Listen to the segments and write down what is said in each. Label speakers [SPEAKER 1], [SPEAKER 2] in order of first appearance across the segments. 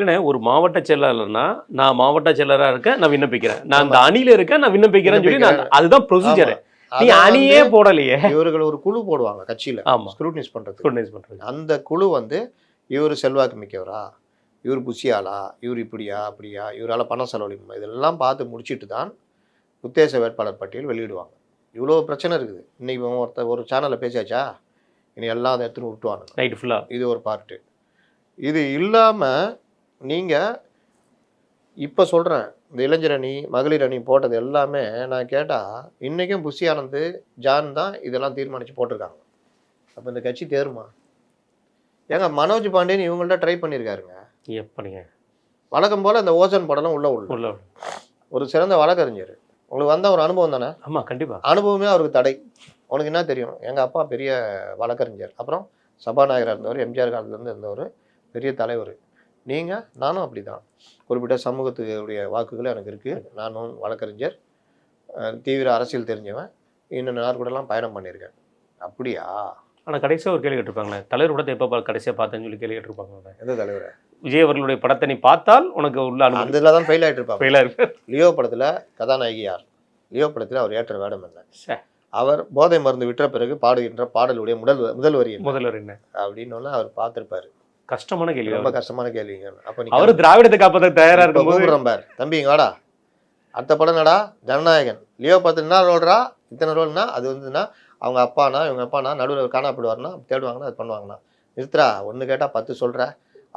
[SPEAKER 1] இல்லைண்ணே ஒரு மாவட்ட செயலாளர்னா நான் மாவட்ட செயலரா இருக்கேன் நான் விண்ணப்பிக்கிறேன். நான் அந்த அணியில இருக்கேன் நான் விண்ணப்பிக்கிறேன்னு சொல்லி நான் அதுதான் ப்ரொசீஜர் நீ அணியே போடலையே.
[SPEAKER 2] இவர்கள் ஒரு குழு போடுவாங்க கட்சியில.
[SPEAKER 1] ஆமா.
[SPEAKER 2] ஸ்க்ரூட்னிஸ் பண்றது.
[SPEAKER 1] ஸ்க்ரூட்டனைஸ் பண்றது.
[SPEAKER 2] அந்த குழு வந்து இவர் செல்வாக்கு மிக்கவரா? இவர் புஷியாளா இவர் இப்படியா அப்படியா? இவரால் பணம் செலவழிக்குமா இதெல்லாம் பார்த்து முடிச்சிட்டு தான் உத்தேச வேட்பாளர் பட்டியல் வெளியிடுவாங்க. இவ்வளோ பிரச்சனை இருக்குது. இன்னைக்கு இவன் ஒருத்தர் ஒரு சேனலில் பேசியாச்சா? இனி எல்லாம் அதை எடுத்துன்னு விட்டுவானுங்க
[SPEAKER 1] நைட் ஃபுல்லா
[SPEAKER 2] இது ஒரு பார்ட்டு இது இல்லாமல் நீங்கள் இப்போ சொல்கிறேன் இந்த இளைஞர் அணி மகளிர் அணி போட்டது எல்லாமே நான் கேட்டால் இன்றைக்கும் புஷி ஆனந்த் ஜான் தான் இதெல்லாம் தீர்மானித்து போட்டிருக்காங்க. அப்போ இந்த கட்சி தேருமா? ஏங்க மனோஜ் பாண்டியன் இவங்கள்ட்ட ட்ரை பண்ணியிருக்காருங்க
[SPEAKER 1] எப்படிங்க?
[SPEAKER 2] வழக்கம் போல் இந்த ஓசன் படம்லாம் உள்ள உள்ள
[SPEAKER 1] உள்ள
[SPEAKER 2] ஒரு சிறந்த வழக்கறிஞர். உங்களுக்கு வந்த ஒரு அனுபவம் தானே?
[SPEAKER 1] ஆமா கண்டிப்பா.
[SPEAKER 2] அனுபவமே அவருக்கு தடை. உனக்கு என்ன தெரியும்? எங்கள் அப்பா பெரிய வழக்கறிஞர். அப்புறம் சபாநாயகராக இருந்தவர் எம்ஜிஆர் காலத்துலேருந்து இருந்தவர் பெரிய தலைவர். நீங்கள் நானும் அப்படி தான் குறிப்பிட்ட சமூகத்துடைய வாக்குகள் எனக்கு இருக்குது நானும் வழக்கறிஞர் தீவிர அரசியல் தெரிஞ்சவன். இன்னும் நார் கூடலாம் பயணம் பண்ணியிருக்கேன் அப்படியா?
[SPEAKER 1] ஆனா கடைசியா ஒரு கேள்வி கேட்டிருப்பாங்களே தலைவர் படத்தை எப்ப பா- கடைசியா பார்த்தேன்னு சொல்லி கேள்வி கேட்டிருப்பாங்க
[SPEAKER 2] எந்த தலைவர்?
[SPEAKER 1] விஜய் அவர்களுடைய படத்தை நீ பார்த்தால் உனக்கு உள்ள
[SPEAKER 2] அந்த இதில் தான் ஃபெயில் ஆகிட்டு இருப்பாங்க
[SPEAKER 1] ஃபெயிலா இருக்கு
[SPEAKER 2] லியோ படத்தில் கதாநாயகி யார்? லியோ படத்தில் அவர் ஏற்ற வேடம் என்ன. அவர் போதை மருந்து விற்ற பிறகு பாடுகின்ற பாடலுடைய முதல் முதல் வரி என்ன?
[SPEAKER 1] முதல்வர் என்ன?
[SPEAKER 2] அப்படின்னு அவர் பார்த்துருப்பாரு.
[SPEAKER 1] கஷ்டமான கேள்வி
[SPEAKER 2] ரொம்ப கஷ்டமான கேள்விங்க. அப்போ
[SPEAKER 1] அவரு திராவிடத்தை காப்பதற்கு தயாரா
[SPEAKER 2] இப்ப
[SPEAKER 1] இருக்கும்போது
[SPEAKER 2] கூப்பிடுறேன் பார். தம்பி இங்க வாடா. அடுத்த படம் என்னடா? ஜனநாயகன். லியோ பத்து என்ன ரோல்ரா இத்தனை ரோல்னா அது வந்துன்னா அவங்க அப்பானா இவங்க அப்பானா நடுவில் காணாப்படுவார்னா தேடுவாங்கன்னா அது பண்ணுவாங்கண்ணா. நிறுத்துறா ஒன்று கேட்டால் பத்து சொல்கிற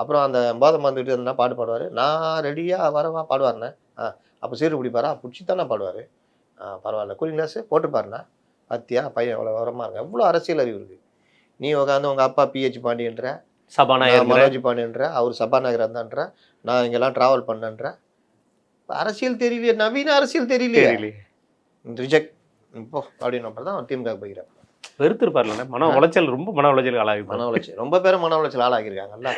[SPEAKER 2] அப்புறம் அந்த போதை மறந்துட்டு இருந்தால் பாட்டு பாடுவார். நான் ரெடியாக வரவா பாடுவார்ண்ணே. ஆ அப்போ சீரு பிடிப்பாரா? பிடிச்சி தானே பாடுவார். ஆ பரவாயில்ல. கூலிங் கிளாஸு போட்டுப்பாருண்ணா பத்தியா? பையன் எவ்வளோ வரமா இருக்கு எவ்வளோ அரசியல் அறிவு இருக்குது நீ உட்காந்து உங்கள் அப்பா பிஹெச் பாண்டியன்ற
[SPEAKER 1] சபாநாயகர்
[SPEAKER 2] மனோஜ் பாண்டியன்ற அவர் சபாநாயகர் இருந்தான்ற நான் இங்கெல்லாம் டிராவல் பண்ணன்ற. அரசியல் தெரியலையே நவீன அரசியல்
[SPEAKER 1] தெரியலையே.
[SPEAKER 2] ரிஜெக்ட் இப்போ அப்படின்னு தான் திமுக போய்க்கிறேன்
[SPEAKER 1] வெறுத்திருப்பார்ல மன உளைச்சல் ரொம்ப மன உளைச்சல் ஆளாகி
[SPEAKER 2] மன உளைச்சல். ரொம்ப பேரும் மன உளைச்சல் ஆளாகியிருக்காங்கல்ல.